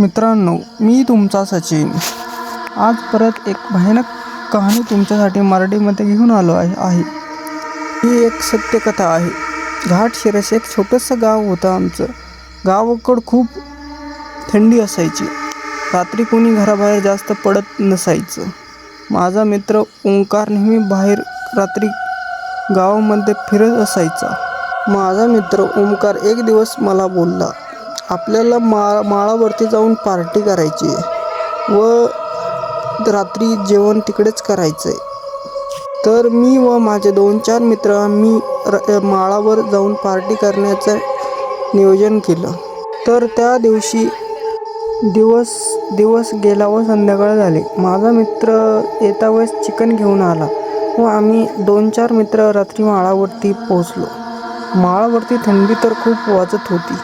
मित्रांनो मी तुमचा सचिन. आज परत एक भयानक कहाणी तुमच्यासाठी मराठीमध्ये घेऊन आलो आहे आहे. ही एक सत्यकथा आहे. घाट शिरस एक छोटंसं गाव होतं आमचं. गावाकड खूप थंडी असायची. रात्री कोणी घराबाहेर जास्त पडत नसायचं. माझा मित्र ओंकार नेहमी बाहेर रात्री गावामध्ये फिरत असायचा. माझा मित्र ओंकार एक दिवस मला बोलला आपल्याला मा माळावरती जाऊन पार्टी करायची आहे. व रात्री जेवण तिकडेच करायचं आहे तर मी व माझे दोन चार मित्र आम्ही र माळावर जाऊन पार्टी करण्याचं नियोजन केलं. तर त्या दिवशी दिवस दिवस गेला व संध्याकाळ झाली. माझा मित्र येता वेळेस चिकन घेऊन आला व आम्ही दोन चार मित्र रात्री माळावरती पोहोचलो. माळावरती थंडी तर खूप वाजत होती.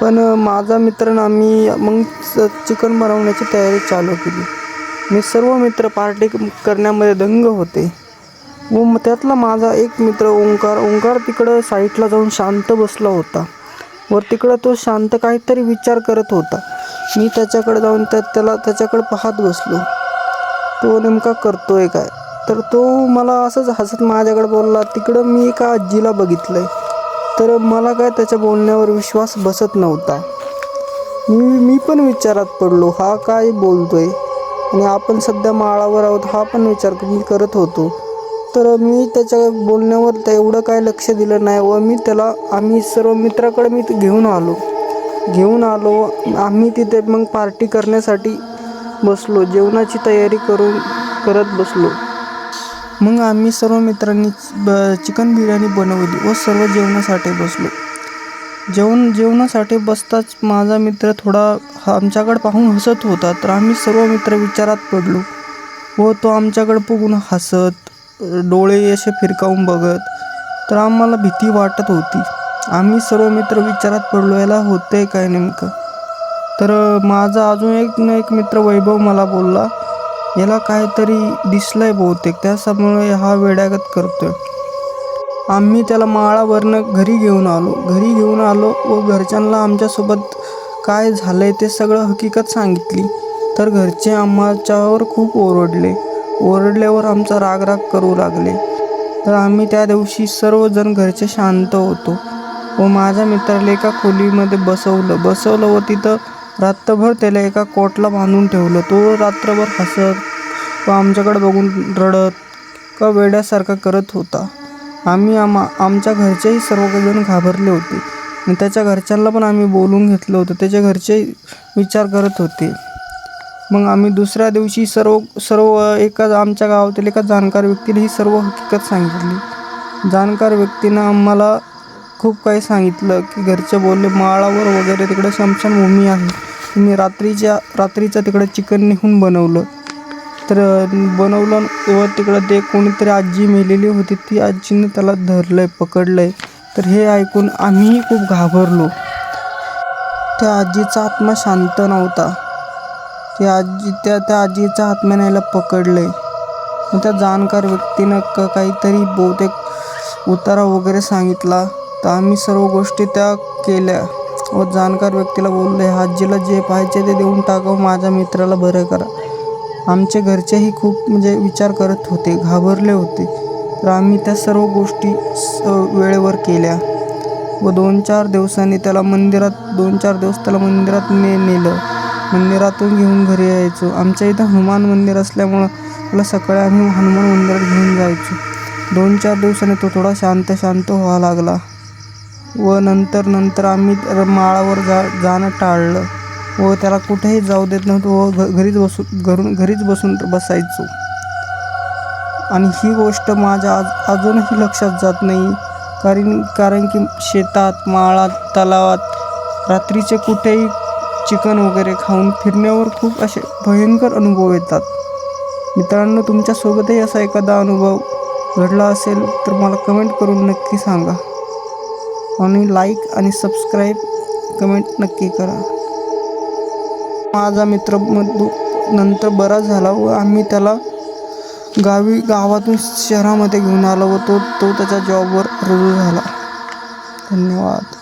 पण माझा मित्र आम्ही मग चिकन बनवण्याची तयारी चालू केली. मी सर्व मित्र पार्टी करण्यामध्ये दंग होते. व मग त्यातला माझा एक मित्र ओंकार ओंकार तिकडं साईडला जाऊन शांत बसला होता. वर तिकडं तो शांत काहीतरी विचार करत होता. मी त्याच्याकडे जाऊन त्या त्याला त्याच्याकडे पाहत बसलो. तो नेमका करतोय काय? तर तो मला असंच हसत माझ्याकडे बोलला तिकडं मी एका आजीला बघितलं आहे तर मला काय त्याच्या बोलण्यावर विश्वास बसत नव्हता. मी मी पण विचारात पडलो हा काय बोलतोय? आणि आपण सध्या माळावर आहोत हा पण विचार मी करत होतो. तर मी त्याच्या बोलण्यावर एवढं काय लक्ष दिलं नाही व मी त्याला आम्ही सर्व मित्राकडे मी ते घेऊन आलो. घेऊन आलो आम्ही तिथे मग पार्टी करण्यासाठी बसलो जेवणाची तयारी करून करत बसलो. मग आम्ही सर्व मित्रांनी ब चिकन बिर्याणी बनवली व सर्व जेवणासाठी बसलो. जेवण जेवणासाठी बसताच माझा मित्र थोडा हा आमच्याकडे पाहून हसत होता तर आम्ही सर्व मित्र विचारात पडलो. व तो आमच्याकडे बघून हसत डोळे असे फिरकावून बघत तर आम्हाला भीती वाटत होती. आम्ही सर्व मित्र विचारात पडलो याला होते काय नेमकं? तर माझा अजून एक न एक मित्र वैभव मला बोलला याला काहीतरी दिसलंय बहुतेक. त्याच्यामुळे हा वेड्यागत करतोय. आम्ही त्याला माळावरनं घरी घेऊन आलो. घरी घेऊन आलो व घरच्यांना आमच्यासोबत काय झालंय ते सगळं हकीकत सांगितली. तर घरचे आम्हाच्यावर खूप ओरडले. ओरडल्यावर आमचा रागराग करू लागले. तर आम्ही त्या दिवशी सर्वजण घरचे शांत होतो व माझ्या मित्राला एका खोलीमध्ये बसवलं. बसवलं व तिथं रात्रभर त्याला एका कोटला बांधून ठेवलं. तो रात्रभर हसत व आमच्याकडे बघून रडत का वेड्यासारखा करत होता. आम्ही आम्हा आमच्या घरचेही सर्वजण घाबरले होते. आणि त्याच्या घरच्यांना पण आम्ही बोलून घेतलं होतं. त्याच्या घरचे विचार करत होते. मग आम्ही दुसऱ्या दिवशी सर्व सर्व एका आमच्या गावातील एका जाणकार व्यक्तीने ही सर्व हकीकत सांगितली. जाणकार व्यक्तीनं आम्हाला खूप काही सांगितलं की घरचे बोलले माळावर वगैरे तिकडे शमशानभूमी आहे. तुम्ही रात्रीच्या रात्रीचं तिकडं चिकन नेहून बनवलं. तर बनवलं व तिकडं ते कोणीतरी आजी मेलेली होती ती आजीनं त्याला धरलं आहे पकडलं आहे तर हे ऐकून आम्हीही खूप घाबरलो. त्या आजीचा आत्मा शांत नव्हता. त्या आजी त्या त्या आजीच्या आत्म्याने याला पकडलं मग त्या जाणकार व्यक्तीनं क काहीतरी बहुतेक उतारा वगैरे सांगितला. तर आम्ही सर्व गोष्टी त्या केल्या. व जाणकार व्यक्तीला बोलले आजीला जे पाहिजे ते देऊन टाकावं माझ्या मित्राला बरं करा. आमचे घरचेही खूप म्हणजे विचार करत होते. घाबरले होते. तर आम्ही त्या सर्व गोष्टी स वेळेवर केल्या. व दोन चार दिवसांनी त्याला मंदिरात दोन चार दिवस त्याला मंदिरात ने नेलं. मंदिरातून घेऊन घरी यायचो. आमच्या इथं हनुमान मंदिर असल्यामुळं त्याला सकाळी आम्ही हनुमान मंदिरात घेऊन जायचो. दोन चार दिवसांनी तो थोडा शांत शांत व्हावा लागला. व नंतर नंतर आम्ही माळावर जा जाणं टाळलं व त्याला कुठेही जाऊ देत नव्हतो व घ घरीच बसून घरून घरीच बसून बसायचो. आणि ही गोष्ट माझ्या आज अजूनही लक्षात जात नाही. कारण कारण की शेतात माळात तलावात रात्रीचे कुठेही चिकन वगैरे खाऊन फिरण्यावर खूप असे भयंकर अनुभव येतात. मित्रांनो तुमच्यासोबतही असा एखादा अनुभव घडला असेल तर मला कमेंट करून नक्की सांगा. आणि लाईक आणि सबस्क्राईब कमेंट नक्की करा. माझा मित्र मधू नंतर बरा झाला व आम्ही त्याला गावी गावातून शहरामध्ये घेऊन आलो व तो तो त्याच्या जॉबवर रुजू झाला. धन्यवाद.